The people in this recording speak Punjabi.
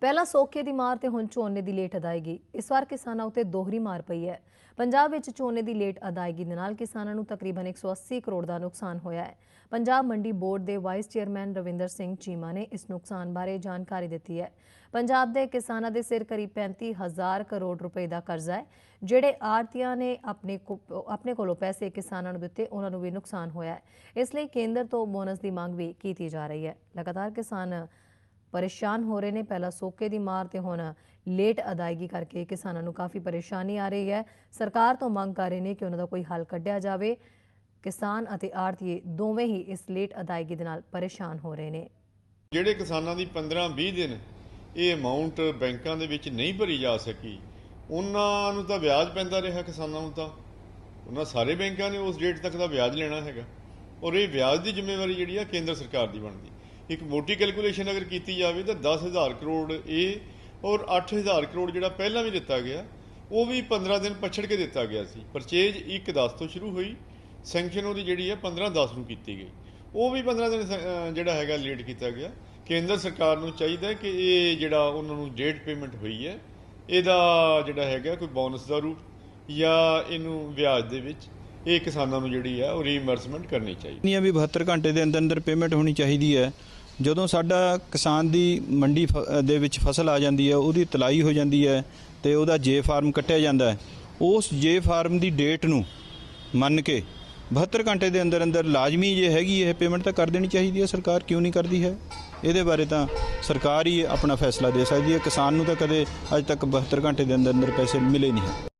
ਪਹਿਲਾਂ ਸੋਕੇ ਦੀ ਮਾਰ ਤੇ ਹੁਣ ਝੋਨੇ ਦੀ ਲੇਟ ਅਦਾਇਗੀ। ਇਸ ਵਾਰ ਕਿਸਾਨਾਂ ਉਤੇ ਦੋਹਰੀ ਮਾਰ ਪਈ ਹੈ। ਪੰਜਾਬ ਵਿੱਚ ਝੋਨੇ ਦੀ ਲੇਟ ਅਦਾਇਗੀ ਦੇ ਨਾਲ ਕਿਸਾਨਾਂ ਨੂੰ ਤਕਰੀਬਨ 180 ਕਰੋੜ ਦਾ ਨੁਕਸਾਨ ਹੋਇਆ ਹੈ। ਪੰਜਾਬ ਮੰਡੀ ਬੋਰਡ ਦੇ ਵਾਈਸ ਚੇਅਰਮੈਨ ਰਵਿੰਦਰ ਸਿੰਘ ਚੀਮਾ ਨੇ ਇਸ ਨੁਕਸਾਨ ਬਾਰੇ ਜਾਣਕਾਰੀ ਦਿੱਤੀ ਹੈ। ਪੰਜਾਬ ਦੇ ਕਿਸਾਨਾਂ ਦੇ ਸਿਰ ਕਰੀਬ 35000 ਕਰੋੜ ਰੁਪਏ ਦਾ ਕਰਜ਼ਾ ਹੈ, ਜਿਹੜੇ ਆੜਤੀਆਂ ਨੇ ਆਪਣੇ ਕੋ- ਆਪਣੇ ਕੋਲੋਂ ਪੈਸੇ ਕਿਸਾਨਾਂ ਨੂੰ ਦਿੱਤੇ, ਉਹਨਾਂ ਨੂੰ ਵੀ ਨੁਕਸਾਨ ਹੋਇਆ ਹੈ। ਇਸ ਲਈ ਕੇਂਦਰ ਤੋਂ ਬੋਨਸ ਦੀ ਮੰਗ ਵੀ ਕੀਤੀ ਜਾ ਰਹੀ ਹੈ। ਲਗਾਤਾਰ ਕਿਸਾਨ ਪਰੇਸ਼ਾਨ ਹੋ ਰਹੇ ਨੇ। ਪਹਿਲਾਂ ਸੋਕੇ ਦੀ ਮਾਰ ਤੇ ਹੁਣ ਲੇਟ ਅਦਾਇਗੀ ਕਰਕੇ ਕਿਸਾਨਾਂ ਨੂੰ ਕਾਫੀ ਪਰੇਸ਼ਾਨੀ ਆ ਰਹੀ ਹੈ। ਸਰਕਾਰ ਤੋਂ ਮੰਗ ਕਰ ਰਹੇ ਨੇ ਕਿ ਉਹਨਾਂ ਦਾ ਕੋਈ ਹੱਲ ਕੱਢਿਆ ਜਾਵੇ। ਕਿਸਾਨ ਅਤੇ ਆੜਤੀਏ ਦੋਵੇਂ ਹੀ ਇਸ ਲੇਟ ਅਦਾਇਗੀ ਦੇ ਨਾਲ ਪਰੇਸ਼ਾਨ ਹੋ ਰਹੇ ਨੇ। ਜਿਹੜੇ ਕਿਸਾਨਾਂ ਦੀ 15-20 ਦਿਨ ਇਹ ਅਮਾਉਂਟ ਬੈਂਕਾਂ ਦੇ ਵਿੱਚ ਨਹੀਂ ਭਰੀ ਜਾ ਸਕੀ, ਉਹਨਾਂ ਨੂੰ ਤਾਂ ਵਿਆਜ ਪੈਂਦਾ ਰਿਹਾ ਕਿਸਾਨਾਂ ਨੂੰ ਤਾਂ। ਉਹਨਾਂ ਸਾਰੇ ਬੈਂਕਾਂ ਨੇ ਉਸ ਡੇਟ ਤੱਕ ਦਾ ਵਿਆਜ ਲੈਣਾ ਹੈਗਾ। ਔਰ ਇਹ ਵਿਆਜ ਦੀ ਜ਼ਿੰਮੇਵਾਰੀ ਜਿਹੜੀ ਆ ਕੇਂਦਰ ਸਰਕਾਰ ਦੀ ਬਣਦੀ। ਇੱਕ ਮੋਟੀ ਕੈਲਕੂਲੇਸ਼ਨ ਅਗਰ ਕੀਤੀ ਜਾਵੇ ਤਾਂ 10000 ਕਰੋੜ ਇਹ ਔਰ 8000 ਕਰੋੜ ਜਿਹੜਾ ਪਹਿਲਾਂ ਵੀ ਦਿੱਤਾ ਗਿਆ, ਉਹ ਵੀ 15 ਦਿਨ ਪਛੜ ਕੇ ਦਿੱਤਾ ਗਿਆ ਸੀ। ਪਰਚੇਜ 1-10 ਤੋਂ ਸ਼ੁਰੂ ਹੋਈ, ਸੈਂਕਸ਼ਨ ਉਹਦੀ ਜਿਹੜੀ ਹੈ 15-10 ਨੂੰ ਕੀਤੀ ਗਈ। ਉਹ ਵੀ 15 ਦਿਨ ਸ- ਜਿਹੜਾ ਹੈਗਾ ਲੇਟ ਕੀਤਾ ਗਿਆ। ਕੇਂਦਰ ਸਰਕਾਰ ਨੂੰ ਚਾਹੀਦਾ ਕਿ ਇਹ ਜਿਹੜਾ ਉਹਨਾਂ ਨੂੰ ਡੇਟ ਪੇਮੈਂਟ ਹੋਈ ਹੈ, ਇਹਦਾ ਜਿਹੜਾ ਹੈਗਾ ਕੋਈ ਬੋਨਸ ਦਾ ਰੂਪ ਜਾਂ ਇਹਨੂੰ ਵਿਆਜ ਦੇ ਵਿੱਚ ਇਹ ਕਿਸਾਨਾਂ ਨੂੰ ਜਿਹੜੀ ਆ ਉਹ ਰੀਇੰਬਰਸਮੈਂਟ ਕਰਨੀ ਚਾਹੀਦੀ। ਨਹੀਂ ਵੀ 72 ਘੰਟੇ ਦੇ ਅੰਦਰ ਅੰਦਰ ਪੇਮੈਂਟ ਹੋਣੀ ਚਾਹੀਦੀ ਹੈ। ਜਦੋਂ ਸਾਡਾ ਕਿਸਾਨ ਦੀ ਮੰਡੀ ਫ- ਦੇ ਵਿੱਚ ਫਸਲ ਆ ਜਾਂਦੀ ਹੈ, ਉਹਦੀ ਤਲਾਈ ਹੋ ਜਾਂਦੀ ਹੈ ਤੇ ਉਹਦਾ ਜੇ ਫਾਰਮ ਕੱਟਿਆ ਜਾਂਦਾ ਹੈ, ਉਸ ਜੇ ਫਾਰਮ ਦੀ ਡੇਟ ਨੂੰ ਮੰਨ ਕੇ 72 ਘੰਟੇ ਦੇ ਅੰਦਰ ਅੰਦਰ ਲਾਜ਼ਮੀ ਜੇ ਹੈਗੀ ਇਹ ਪੇਮੈਂਟ ਤਾਂ ਕਰ ਦੇਣੀ ਚਾਹੀਦੀ ਹੈ, ਸਰਕਾਰ ਕਿਉਂ ਨਹੀਂ ਕਰਦੀ ਹੈ? ਇਹਦੇ ਬਾਰੇ ਤਾਂ ਸਰਕਾਰ ਹੀ ਆਪਣਾ ਫੈਸਲਾ ਦੇ ਸਕਦੀ ਹੈ। ਕਿਸਾਨ ਨੂੰ ਤਾਂ ਕਦੇ ਅੱਜ ਤੱਕ 72 ਘੰਟੇ ਦੇ ਅੰਦਰ ਅੰਦਰ ਪੈਸੇ ਮਿਲੇ ਨਹੀਂ ਹੈ।